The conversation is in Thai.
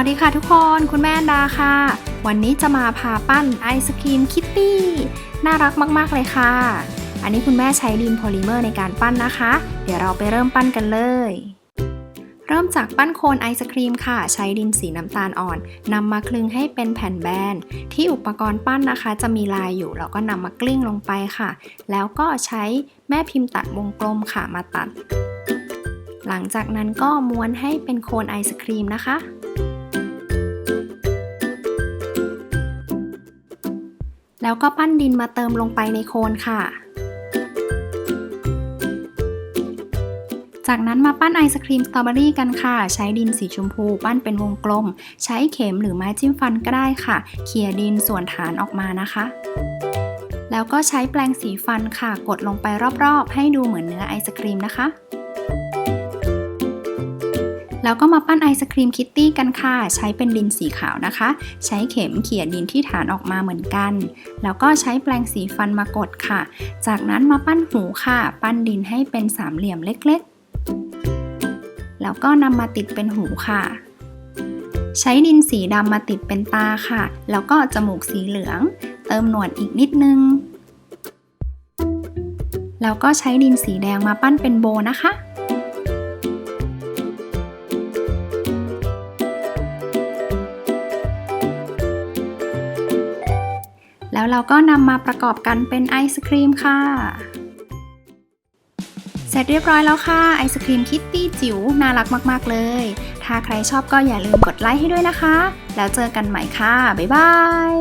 วัสดีค่ะทุกคนคุณแม่ดาค่ะ วันนี้จะมาพาปั้นไอศครีมคิตตี้ น่ารักมากๆเลยค่ะ อันนี้คุณแม่ใช้ดินโพลิเมอร์ในการปั้นนะคะ เดี๋ยวเราไปเริ่มปั้นกันเลย เริ่มจากปั้นโคนไอศครีมค่ะ ใช้ดินสีน้ำตาลอ่อนนำมาคลึงให้เป็นแผ่นแบน ที่อุปกรณ์ปั้นนะคะ จะมีลายอยู่เราก็นำมากลิ้งลงไปค่ะ แล้วก็ใช้แม่พิมพ์ตัดวงกลมค่ะมาตัด หลังจากนั้นก็ม้วนให้เป็นโคนไอศครีมนะคะ แล้วก็ปั้นดินมาเติมลงไปในโคนค่ะ จากนั้นมาปั้นไอศครีมสตรอเบอรี่กันค่ะ ใช้ดินสีชมพูปั้นเป็นวงกลม ใช้เข็มหรือไม้จิ้มฟันก็ได้ค่ะ เขี่ยดินส่วนฐานออกมานะคะแล้วก็ใช้แปรงสีฟันค่ะ กดลงไปรอบๆ ให้ดูเหมือนเนื้อไอศครีมนะคะ แล้วก็มาปั้นไอศครีมคิตตี้กันค่ะ ใช้เป็นดินสีขาวนะคะ ใช้เข็มเขี่ยดินที่ฐานออกมาเหมือนกัน แล้วก็ใช้แปรงสีฟันมากดค่ะ จากนั้นมาปั้นหูค่ะ ปั้นดินให้เป็นสามเหลี่ยมเล็กๆ แล้วก็นำมาติดเป็นหูค่ะ ใช้ดินสีดำมาติดเป็นตาค่ะ แล้วก็จมูกสีเหลือง เติมหนวดอีกนิดนึง แล้วก็ใช้ดินสีแดงมาปั้นเป็นโบนะคะ เราก็นำมาประกอบกันเป็นไอศครีมค่ะ เสร็จเรียบร้อยแล้วค่ะไอศครีมคิตตี้จิ๋วน่ารักมาก ๆ เลย ถ้าใครชอบก็อย่าลืมกดไลค์ให้ด้วยนะคะ แล้วเจอกันใหม่ค่ะ บ๊ายบาย